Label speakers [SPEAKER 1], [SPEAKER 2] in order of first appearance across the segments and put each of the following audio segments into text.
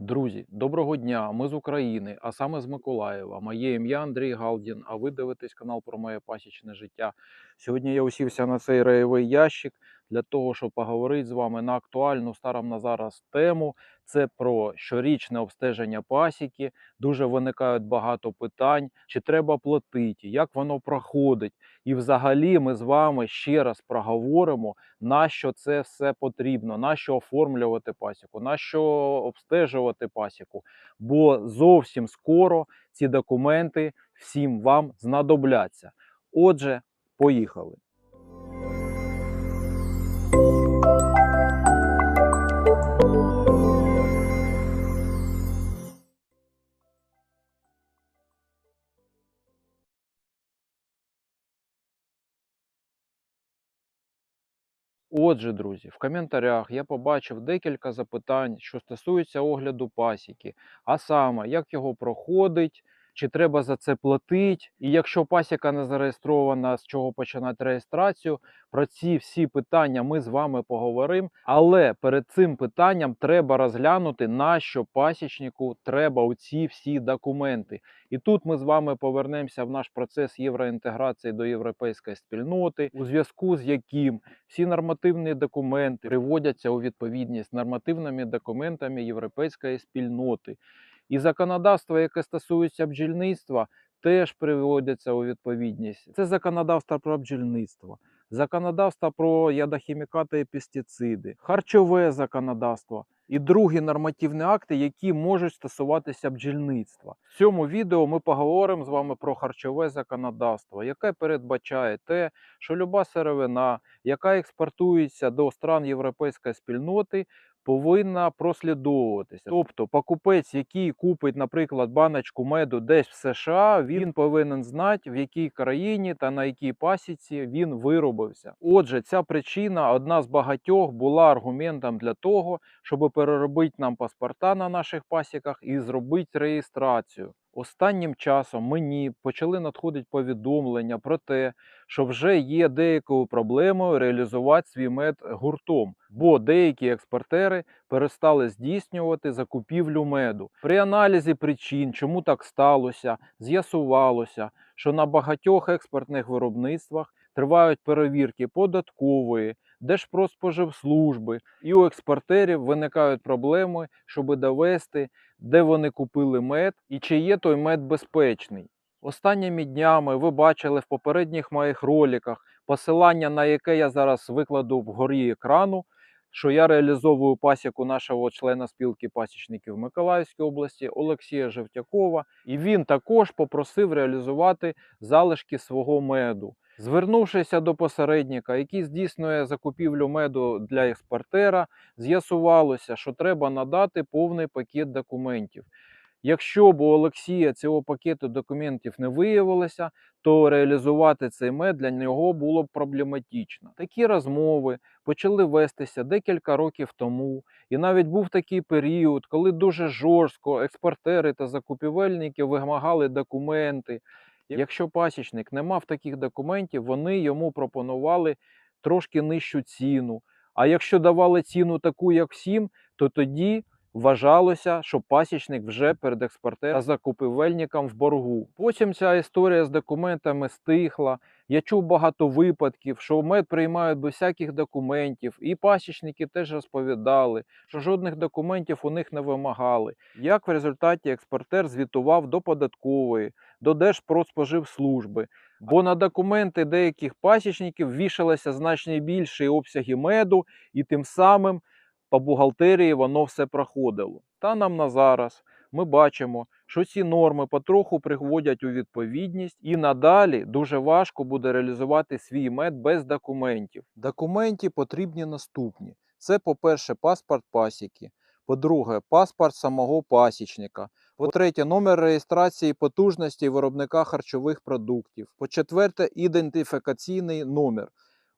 [SPEAKER 1] Друзі, доброго дня! Ми з України, а саме з Миколаєва. Моє ім'я Андрій Галдін, а ви дивитесь канал про моє пасічне життя. Сьогодні я усівся на цей рейовий ящик для того, щоб поговорити з вами на актуальну станом на зараз тему. Це про щорічне обстеження пасіки. Дуже виникають багато питань, чи треба платити, як воно проходить. І взагалі ми з вами ще раз проговоримо, на що це все потрібно, на що оформлювати пасіку, на що обстежувати пасіку. Бо зовсім скоро ці документи всім вам знадобляться. Отже, поїхали. Отже, друзі, в коментарях я побачив декілька запитань, що стосуються огляду пасіки, а саме, як його проходить, чи треба за це платити, і якщо пасіка не зареєстрована, з чого починати реєстрацію. Про ці всі питання ми з вами поговоримо. Але перед цим питанням треба розглянути, на що пасічнику треба оці всі документи. І тут ми з вами повернемося в наш процес євроінтеграції до європейської спільноти, у зв'язку з яким всі нормативні документи приводяться у відповідність нормативними документами європейської спільноти. І законодавство, яке стосується бджільництва, теж приводяться у відповідність. Це законодавство про бджільництво, законодавство про ядохімікати і пестициди, харчове законодавство і другі нормативні акти, які можуть стосуватися бджільництва. В цьому відео ми поговоримо з вами про харчове законодавство, яке передбачає те, що люба сировина, яка експортується до стран європейської спільноти, повинна прослідовуватися. Тобто, покупець, який купить, наприклад, баночку меду десь в США, він повинен знати, в якій країні та на якій пасіці він виробився. Отже, ця причина одна з багатьох була аргументом для того, щоб переробити нам паспорта на наших пасіках і зробити реєстрацію. Останнім часом мені почали надходити повідомлення про те, що вже є деякою проблемою реалізувати свій мед гуртом, бо деякі експортери перестали здійснювати закупівлю меду. При аналізі причин, чому так сталося, з'ясувалося, що на багатьох експортних виробництвах тривають перевірки податкової, Держпродспоживслужби, і у експортерів виникають проблеми, щоб довести, де вони купили мед і чи є той мед безпечний. Останніми днями ви бачили в попередніх моїх роликах посилання, на яке я зараз викладу вгорі екрану, що я реалізовую пасіку нашого члена спілки пасічників Миколаївської області Олексія Жевтякова, і він також попросив реалізувати залишки свого меду. Звернувшися до посередника, який здійснює закупівлю меду для експортера, з'ясувалося, що треба надати повний пакет документів. Якщо б у Олексія цього пакету документів не виявилося, то реалізувати цей мед для нього було б проблематично. Такі розмови почали вестися декілька років тому, і навіть був такий період, коли дуже жорстко експортери та закупівельники вимагали документи. Якщо пасічник не мав таких документів, вони йому пропонували трошки нижчу ціну. А якщо давали ціну таку, як всім, то тоді вважалося, що пасічник вже перед експортером та закупівельником в боргу. Потім ця історія з документами стихла. Я чув багато випадків, що мед приймають без всяких документів, і пасічники теж розповідали, що жодних документів у них не вимагали. Як в результаті експортер звітував до податкової, до Держпродспоживслужби, бо на документи деяких пасічників вішалися значно більші обсяги меду, і тим самим по бухгалтерії воно все проходило. Та нам на зараз ми бачимо, що ці норми потроху приводять у відповідність, і надалі дуже важко буде реалізувати свій мед без документів. Документи потрібні наступні: це, по-перше, паспорт пасіки, по-друге, паспорт самого пасічника. По-третє, номер реєстрації потужності виробника харчових продуктів. По-четверте, ідентифікаційний номер.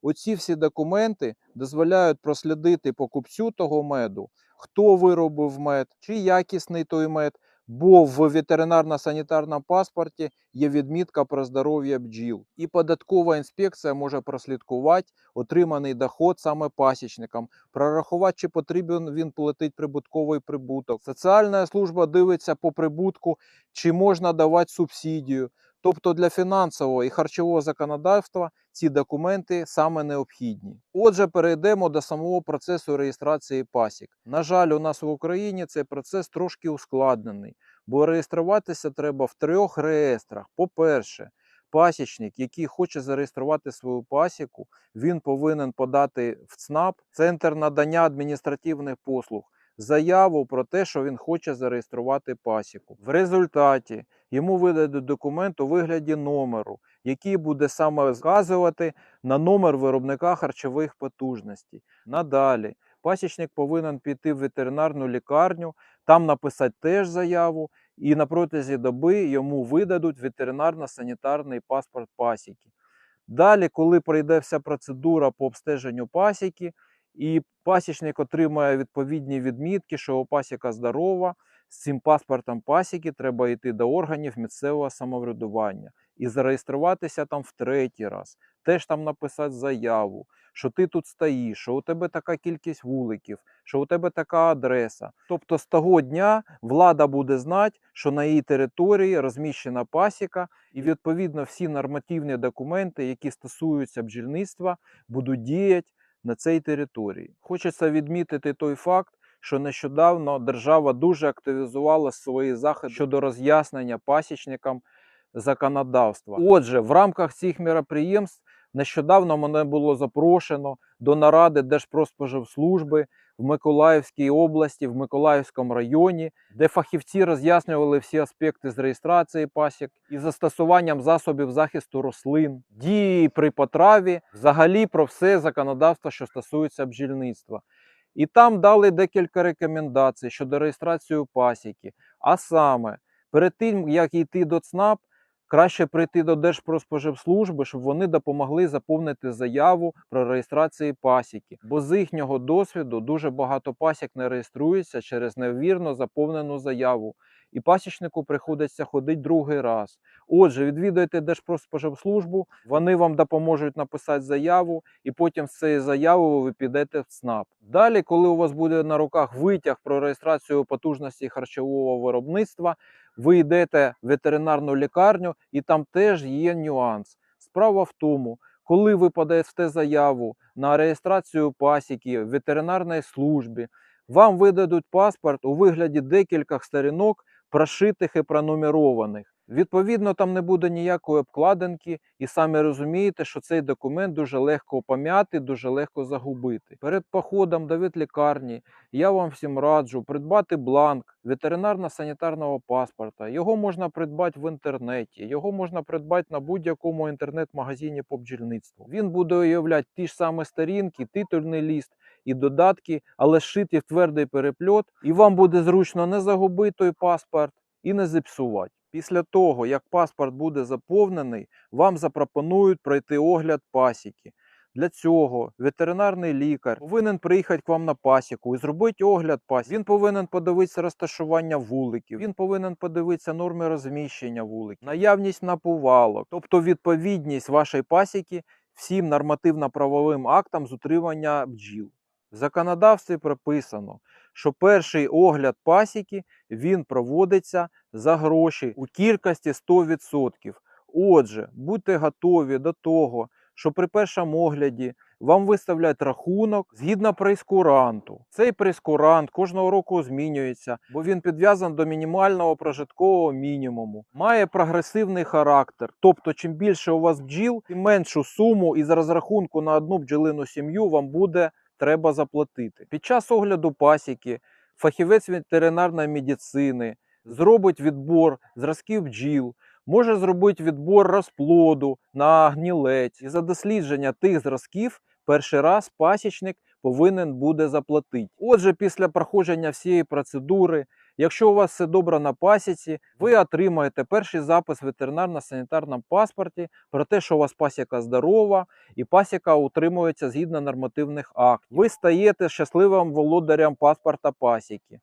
[SPEAKER 1] Оці всі документи дозволяють прослідити покупцю того меду, хто виробив мед, чи якісний той мед, бо в ветеринарно-санітарному паспорті є відмітка про здоров'я бджіл. І податкова інспекція може прослідкувати отриманий доход саме пасічникам, прорахувати, чи потрібен він платити прибутковий прибуток. Соціальна служба дивиться по прибутку, чи можна давати субсидію. Тобто для фінансового і харчового законодавства ці документи саме необхідні. Отже, перейдемо до самого процесу реєстрації пасік. На жаль, у нас в Україні цей процес трошки ускладнений, бо реєструватися треба в трьох реєстрах. По-перше, пасічник, який хоче зареєструвати свою пасіку, він повинен подати в ЦНАП, центр надання адміністративних послуг, заяву про те, що він хоче зареєструвати пасіку. В результаті йому видадуть документ у вигляді номеру, який буде саме вказувати на номер виробника харчових потужностей. Надалі пасічник повинен піти в ветеринарну лікарню, там написати теж заяву, і на протязі доби йому видадуть ветеринарно-санітарний паспорт пасіки. Далі, коли пройде вся процедура по обстеженню пасіки, і пасічник отримає відповідні відмітки, що пасіка здорова, з цим паспортом пасіки треба йти до органів місцевого самоврядування і зареєструватися там в третій раз. Теж там написати заяву, що ти тут стоїш, що у тебе така кількість вуликів, що у тебе така адреса. Тобто з того дня влада буде знати, що на її території розміщена пасіка, і відповідно всі нормативні документи, які стосуються бджільництва, будуть діяти на цій території. Хочеться відмітити той факт, що нещодавно держава дуже активізувала свої заходи щодо роз'яснення пасічникам законодавства. Отже, в рамках цих міроприємств нещодавно мене було запрошено до наради Держпродспоживслужби в Миколаївській області, в Миколаївському районі, де фахівці роз'яснювали всі аспекти з реєстрації пасік і застосуванням засобів захисту рослин, дії при потраві, взагалі про все законодавство, що стосується бджільництва. І там дали декілька рекомендацій щодо реєстрації пасіки. А саме, перед тим, як йти до ЦНАП, краще прийти до Держпродспоживслужби, щоб вони допомогли заповнити заяву про реєстрацію пасіки. Бо з їхнього досвіду дуже багато пасік не реєструється через невірно заповнену заяву. І пасічнику приходиться ходити другий раз. Отже, відвідуйте Держпродспоживслужбу, вони вам допоможуть написати заяву, і потім з цієї заяви ви підете в ЦНАП. Далі, коли у вас буде на руках витяг про реєстрацію потужності харчового виробництва, ви йдете в ветеринарну лікарню, і там теж є нюанс. Справа в тому, коли ви подаєте заяву на реєстрацію пасіки в ветеринарній службі, вам видадуть паспорт у вигляді декількох сторінок, прошитих і пронумерованих. Відповідно, там не буде ніякої обкладинки, і самі розумієте, що цей документ дуже легко пом'яти, дуже легко загубити. Перед походом до ветлікарні я вам всім раджу придбати бланк ветеринарно-санітарного паспорта. Його можна придбати в інтернеті, його можна придбати на будь-якому інтернет-магазині по бджільництву. Він буде уявляти ті ж самі сторінки, титульний ліст і додатки, але зшиті в твердий перепльот, і вам буде зручно не загубити той паспорт і не зіпсувати. Після того, як паспорт буде заповнений, вам запропонують пройти огляд пасіки. Для цього ветеринарний лікар повинен приїхати к вам на пасіку і зробити огляд пасіки. Він повинен подивитися розташування вуликів, він повинен подивитися норми розміщення вуликів, наявність наповалок, тобто відповідність вашої пасіки всім нормативно-правовим актам з утримання бджіл. В законодавстві прописано, що перший огляд пасіки він проводиться за гроші у кількості 100%. Отже, будьте готові до того, що при першому огляді вам виставлять рахунок згідно прейскуранту. Цей прейскурант кожного року змінюється, бо він підв'язаний до мінімального прожиткового мінімуму, має прогресивний характер. Тобто, чим більше у вас бджіл, тим меншу суму із розрахунку на одну бджолину сім'ю вам буде треба заплатити. Під час огляду пасіки фахівець ветеринарної медицини зробить відбор зразків бджіл, може зробити відбор розплоду на гнілець. І за дослідження тих зразків перший раз пасічник повинен буде заплатити. Отже, після проходження всієї процедури, якщо у вас все добре на пасіці, ви отримаєте перший запис в ветеринарно-санітарному паспорті про те, що у вас пасіка здорова і пасіка утримується згідно нормативних актів. Ви стаєте щасливим володарем паспорта пасіки.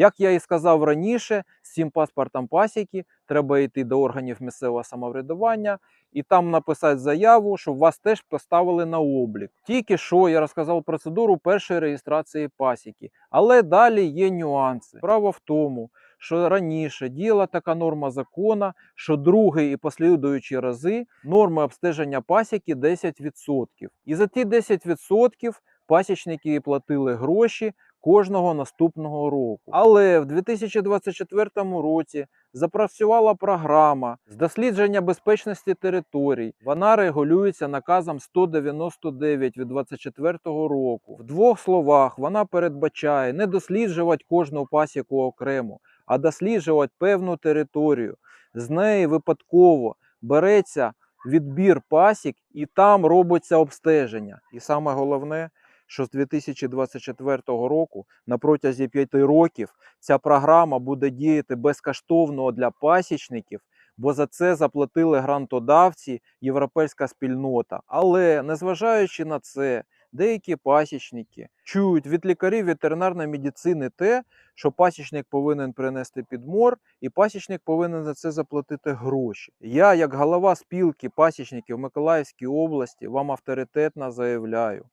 [SPEAKER 1] Як я і сказав раніше, з цим паспортом пасіки треба йти до органів місцевого самоврядування і там написати заяву, щоб вас теж поставили на облік. Тільки що я розказав процедуру першої реєстрації пасіки, але далі є нюанси. Справа в тому, що раніше діяла така норма закону, що другий і послідуючі рази норми обстеження пасіки 10%. І за ті 10% пасічники платили гроші кожного наступного року. Але в 2024 році запрацювала програма з дослідження безпечності територій. Вона регулюється наказом 199 від 2024 року. В двох словах вона передбачає не досліджувати кожну пасіку окремо, а досліджувати певну територію. З неї випадково береться відбір пасік і там робиться обстеження. І саме головне, що з 2024 року на протязі 5 років ця програма буде діяти безкоштовно для пасічників, бо за це заплатили грантодавці, європейська спільнота. Але незважаючи на це, деякі пасічники чують від лікарів ветеринарної медицини те, що пасічник повинен принести підмор, і пасічник повинен за це заплатити гроші. Я, як голова спілки пасічників Миколаївській області, вам авторитетно заявляю,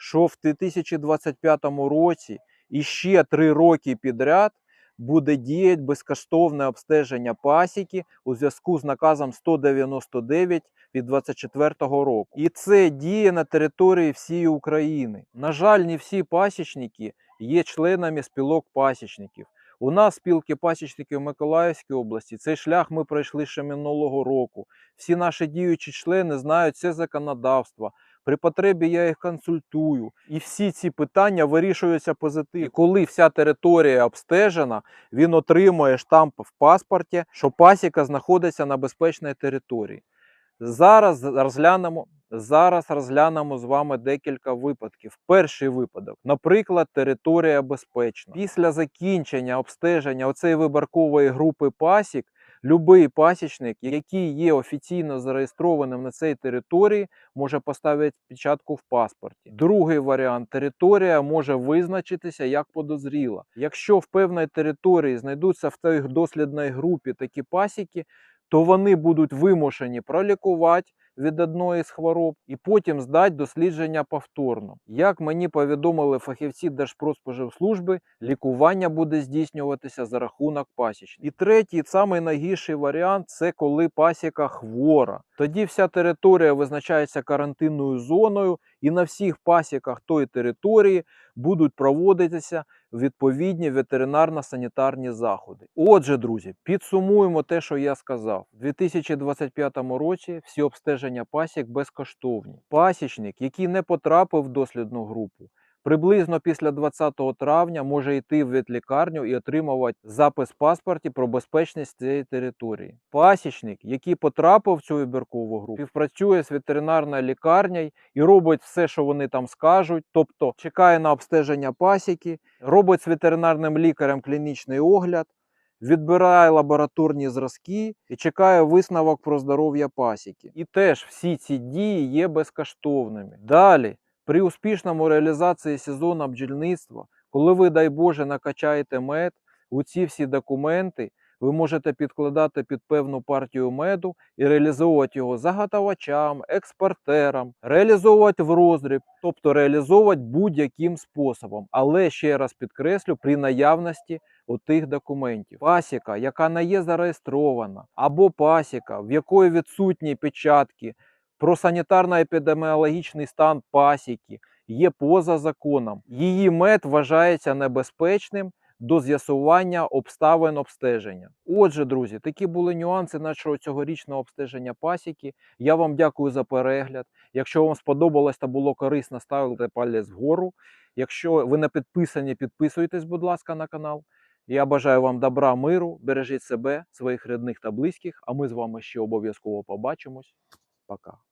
[SPEAKER 1] що в 2025 році і ще три роки підряд буде діяти безкоштовне обстеження пасіки у зв'язку з наказом 199 від 2024 року. І це діє на території всієї України. На жаль, не всі пасічники є членами спілок пасічників. У нас спілки пасічників в Миколаївській області. Цей шлях ми пройшли ще минулого року. Всі наші діючі члени знають це законодавство. При потребі я їх консультую. І всі ці питання вирішуються позитивно. І коли вся територія обстежена, він отримує штамп в паспорті, що пасіка знаходиться на безпечній території. Зараз розглянемо, зараз розглянемо з вами декілька випадків. Перший випадок, наприклад, територія безпечна. Після закінчення обстеження оцеї виборкової групи пасік, Любий пасічник, який є офіційно зареєстрованим на цій території, може поставити печатку в паспорті. Другий варіант територія може визначитися як подозріла. Якщо в певній території знайдуться в тій дослідній групі такі пасіки, то вони будуть вимушені пролікувати від одної з хвороб і потім здати дослідження повторно. Як мені повідомили фахівці Держпродспоживслужби, лікування буде здійснюватися за рахунок пасічних. І третій, найгірший варіант це коли пасіка хвора. Тоді вся територія визначається карантинною зоною, і на всіх пасіках тої території будуть проводитися відповідні ветеринарно-санітарні заходи. Отже, друзі, підсумуємо те, що я сказав. У 2025 році всі обстеження пасік безкоштовні. Пасічник, який не потрапив в дослідну групу, приблизно після 20 травня може йти в ветлікарню і отримувати запис в паспорті про безпечність цієї території. Пасічник, який потрапив в цю вибіркову групу, співпрацює з ветеринарною лікарнею і робить все, що вони там скажуть, тобто чекає на обстеження пасіки, робить з ветеринарним лікарем клінічний огляд. Відбирає лабораторні зразки і чекає висновок про здоров'я пасіки. І теж всі ці дії є безкоштовними. Далі, при успішному реалізації сезону бджільництва, коли ви, дай Боже, накачаєте мед, у ці всі документи ви можете підкладати під певну партію меду і реалізовувати його заготовачам, експортерам, реалізовувати в роздріб, тобто реалізовувати будь-яким способом. Але ще раз підкреслю, при наявності отих документів. Пасіка, яка не є зареєстрована, або пасіка, в якої відсутні печатки про санітарно-епідеміологічний стан пасіки, є поза законом. Її мед вважається небезпечним до з'ясування обставин обстеження. Отже, друзі, такі були нюанси нашого цьогорічного обстеження пасіки. Я вам дякую за перегляд. Якщо вам сподобалось та було корисно, ставте палець вгору. Якщо ви не підписані, підписуйтесь, будь ласка, на канал. Я бажаю вам добра, миру, бережіть себе, своїх рідних та близьких, а ми з вами ще обов'язково побачимось. Пока.